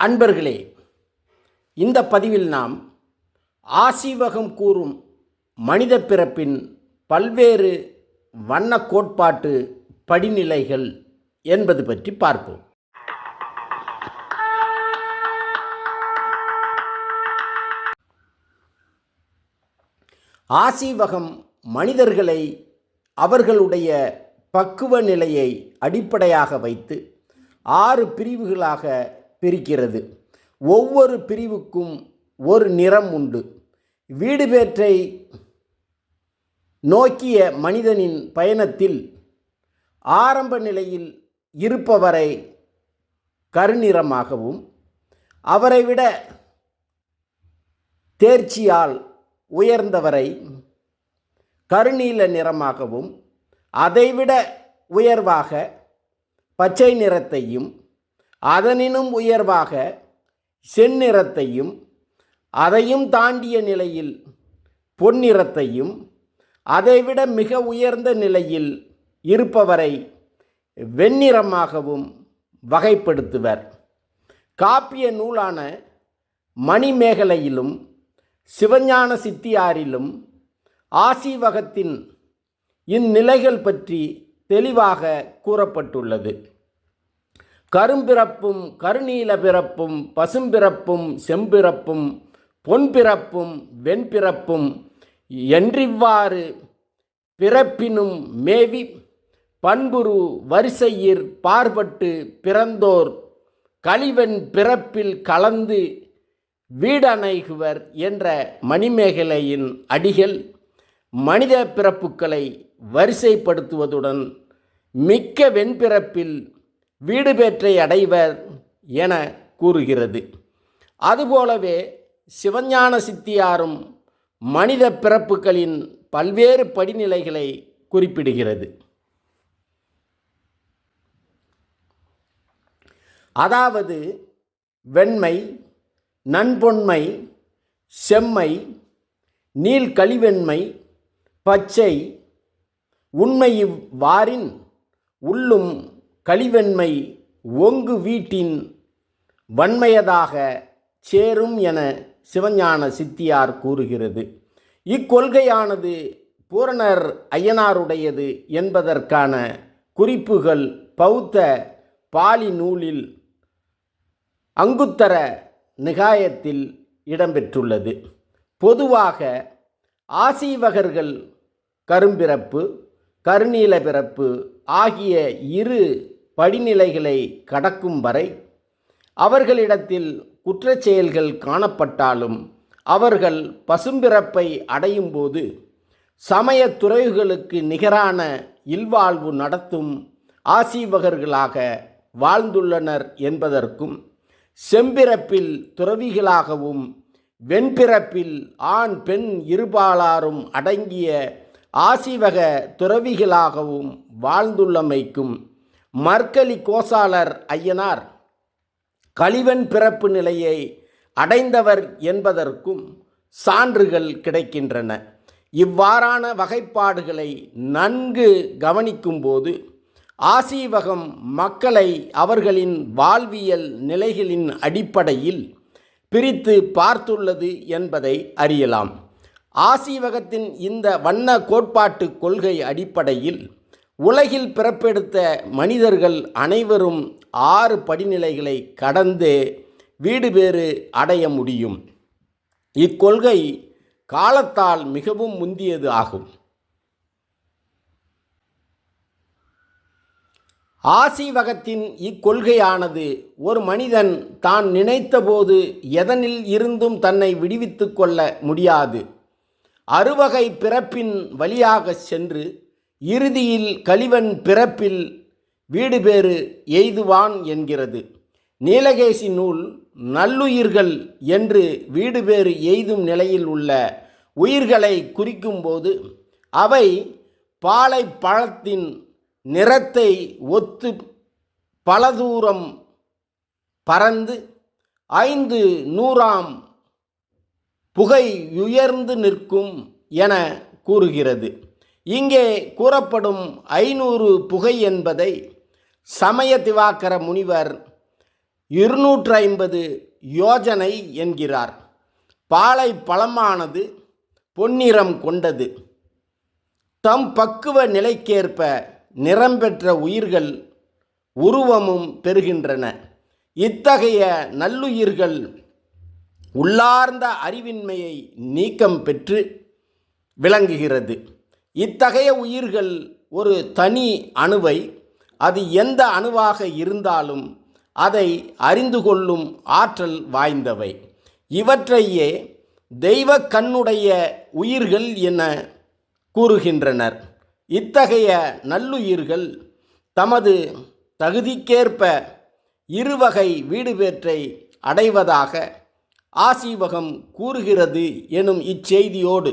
அன்பர்களே இந்த பதிவில் நாம் ஆசீவகம் கூறும் மனித பிறப்பின் பல்வேறு வண்ண கோட்பாட்டு படிநிலைகள் என்பது பற்றி பார்ப்போம். ஆசீவகம் மனிதர்களை அவர்களுடைய பக்குவ நிலையை அடிப்படையாக வைத்து ஆறு பிரிவுகளாக பிரிக்கிறது. ஒவ்வொரு பிரிவுக்கும் ஒரு நிறம் உண்டு. வீடு பேற்றை நோக்கிய மனிதனின் பயணத்தில் ஆரம்ப நிலையில் இருப்பவரை கருநிறமாகவும் அவரை விட தேர்ச்சியால் உயர்ந்தவரை கருநீல நிறமாகவும் அதைவிட உயர்வாக பச்சை நிறத்தையும் அதனினும் உயர்வாக செந்நிறத்தையும் அதையும் தாண்டிய நிலையில் பொன்னிறத்தையும் அதைவிட மிக உயர்ந்த நிலையில் இருப்பவரை வெண்ணிறமாகவும் வகைப்படுத்துவர். காப்பிய நூலான மணிமேகலையிலும் சிவஞான சித்தியாரிலும் ஆசீவகத்தின் இந்நிலைகள் பற்றி தெளிவாக கூறப்பட்டுள்ளது. கரும்பிறப்பும் கருநீல பிறப்பும் பசும்பிறப்பும் செம்பிறப்பும் பொன்பிறப்பும் வெண்பிறப்பும் என்றிவ்வாறு பிறப்பினும் மேவி பண்புரு வரிசையிற் பார்பட்டு பிறந்தோர் கழிவன் பிறப்பில் கலந்து வீடணைகுவர் என்ற மணிமேகலையின் அடிகள் மனித பிறப்புகளை வரிசைப்படுத்துவதுடன் மிக்க வெண்பிறப்பில் வீடு பேற்றை அடைவர் என கூறுகிறது. அதுபோலவே சிவஞான சித்தியாரும் மனித பிறப்புகளின் பல்வேறு படிநிலைகளை குறிப்பிடுகிறது. அதாவது வெண்மை நன்பொன்மை செம்மை நீள்கழிவெண்மை பச்சை உண்மை இவ்வாறின் உள்ளும் கழிவெண்மை ஒங்கு வீட்டின் வன்மையதாக சேரும் என சிவஞான சித்தியார் கூறுகிறது. இக்கொள்கையானது பூரணர் ஐயனாருடையது என்பதற்கான குறிப்புகள் பௌத்த பாலி நூலில் அங்குத்தர நிகாயத்தில் இடம்பெற்றுள்ளது. பொதுவாக ஆசீவகர்கள் கரும்பிறப்பு கருநீல பிறப்பு ஆகிய இரு படிநிலைகளை கடக்கும் வரை அவர்களிடத்தில் குற்றச் செயல்கள் காணப்பட்டாலும் அவர்கள் பசும்பிறப்பை அடையும் போது சமய துறைகளுக்கு நிகரான இல்வாழ்வு நடத்தும் ஆசீவகர்களாக வாழ்ந்துள்ளனர் என்பதற்கும் செம்பிறப்பில் துறவிகளாகவும் வெண்பிறப்பில் ஆண் பெண் இருபாலாரும் அடங்கிய ஆசிவக துறவிகளாகவும் வாழ்ந்துள்ளமைக்கும் மர்க்கலி கோசாலர் ஐயனார் கழிவன் பிறப்பு நிலையை அடைந்தவர் என்பதற்கும் சான்றுகள் கிடைக்கின்றன. இவ்வாறான வகைப்பாடுகளை நன்கு கவனிக்கும்போது ஆசீவகம் மக்களை அவர்களின் வாழ்வியல் நிலைகளின் அடிப்படையில் பிரித்து பார்த்துள்ளது என்பதை அறியலாம். ஆசீவகத்தின் இந்த வண்ண கோட்பாட்டு கொள்கை அடிப்படையில் உலகில் பிறப்பெடுத்த மனிதர்கள் அனைவரும் ஆறு படிநிலைகளை கடந்தே வீடு பேறு அடைய முடியும். இக்கொள்கை காலத்தால் மிகவும் முந்தியது ஆகும். ஆசீவகத்தின் இக்கொள்கையானது ஒரு மனிதன் தான் நினைத்தபோது எதனில் இருந்தும் தன்னை விடுவித்து கொள்ள முடியாது. அறுவகை பிறப்பின் வழியாக சென்று இறுதியில் கலிவன் பிறப்பில் வீடு பேறு எய்துவான் என்கிறது. நீலகேசி நூல் நல்லுயிர்கள் என்று வீடு பேறு எய்தும் நிலையில் உள்ள உயிர்களை குறிக்கும்போது அவை பாலை பழத்தின் நிறத்தை ஒத்து பல தூரம் பறந்து ஐந்து நூறாம் புகை உயர்ந்து நிற்கும் என கூறுகிறது. இங்கே கூறப்படும் ஐநூறு புகை என்பதை சமய திவாக்கர முனிவர் இருநூற்று ஐம்பது யோஜனை என்கிறார். பாலை பழமானது பொன்னிறம் கொண்டது. தம் பக்குவ நிலைக்கேற்ப நிறம் பெற்ற உயிர்கள் உருவமும் பெறுகின்றன. இத்தகைய நல்லுயிர்கள் உள்ளார்ந்த அறிவின்மையை நீக்கம் பெற்று விளங்குகிறது. இத்தகைய உயிர்கள் ஒரு தனி அணுவை அது எந்த அணுவாக இருந்தாலும் அதை அறிந்து கொள்ளும் ஆற்றல் வாய்ந்தவை. இவற்றையே தெய்வ கண்ணுடைய உயிர்கள் என கூறுகின்றனர். இத்தகைய நல்லுயிர்கள் தமது தகுதிக்கேற்ப இருவகை வீடுபேற்றை அடைவதாக ஆசீவகம் கூறுகிறது எனும் இச்செய்தியோடு